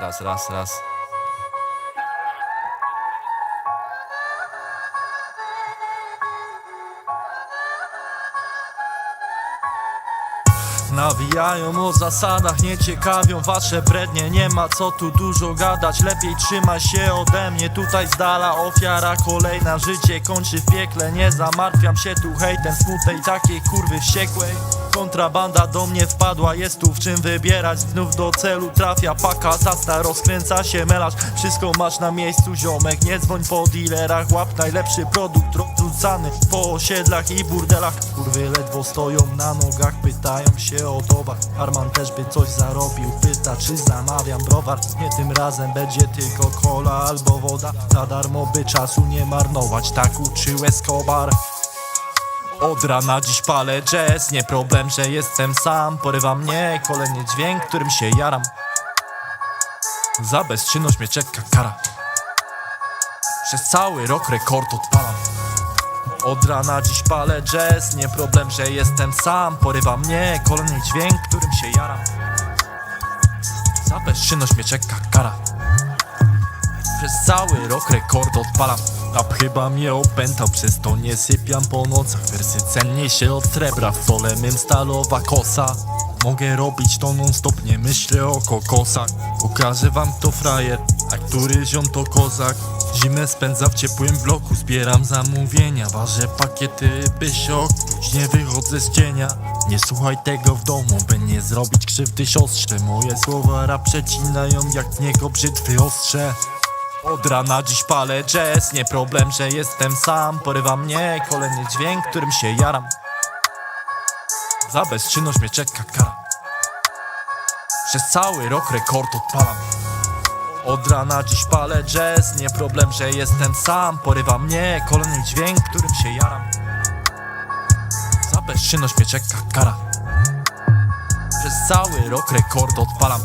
Raz, raz, raz. Nawijają o zasadach, nie ciekawią wasze brednie. Nie ma co tu dużo gadać, lepiej trzymaj się ode mnie. Tutaj z dala ofiara kolejna, życie kończy w piekle. Nie zamartwiam się tu hejtem, smutnej takiej kurwy wściekłej Kontrabanda do mnie wpadła, jest tu w czym wybierać. Znów do celu trafia paka, zacna rozkręca się melarz. Wszystko masz na miejscu ziomek, nie dzwoń po dealerach. Łap najlepszy produkt rozrzucany po osiedlach i burdelach. Kurwy ledwo stoją na nogach, pytają się o towar. Arman też by coś zarobił, pyta czy zamawiam browar. Nie tym razem. Będzie tylko kola albo woda. Za darmo by czasu nie marnować, tak uczył Escobar od rana dziś palę jazz, nie problem, że jestem sam. Porywa mnie kolejny dźwięk, którym się jaram. Za bezczynność mnie czeka kara. Przez cały rok rekord odpalam. Od rana dziś palę jazz, nie problem, że jestem sam. Porywa mnie kolejny dźwięk, którym się jaram. Za bezczynność mnie czeka kara. Przez cały rok rekord odpalam Rap chyba mnie opętał, przez to nie sypiam po nocach. Wersy cenniejsze od srebra, w stole mym stalowa kosa. Mogę robić to non stop, nie myślę o kokosach. Pokażę wam kto frajer, a który ziom to kozak. Zimę spędza w ciepłym bloku, zbieram zamówienia. Ważę pakiety, by się okłuć, nie wychodzę z cienia. Nie słuchaj tego w domu, by nie zrobić krzywdy siostrze. Moje słowa rap przecinają jak niego brzytwy ostrze od rana dziś palę jazz, nie problem, że jestem sam. Porywa mnie kolejny dźwięk, którym się jaram. Za bezczynność mnie czeka kara. Przez cały rok rekord odpalam. Od rana dziś palę jazz, nie problem, że jestem sam. Porywa mnie kolejny dźwięk, którym się jaram. Za bezczynność mnie czeka kara. Przez cały rok rekord odpalam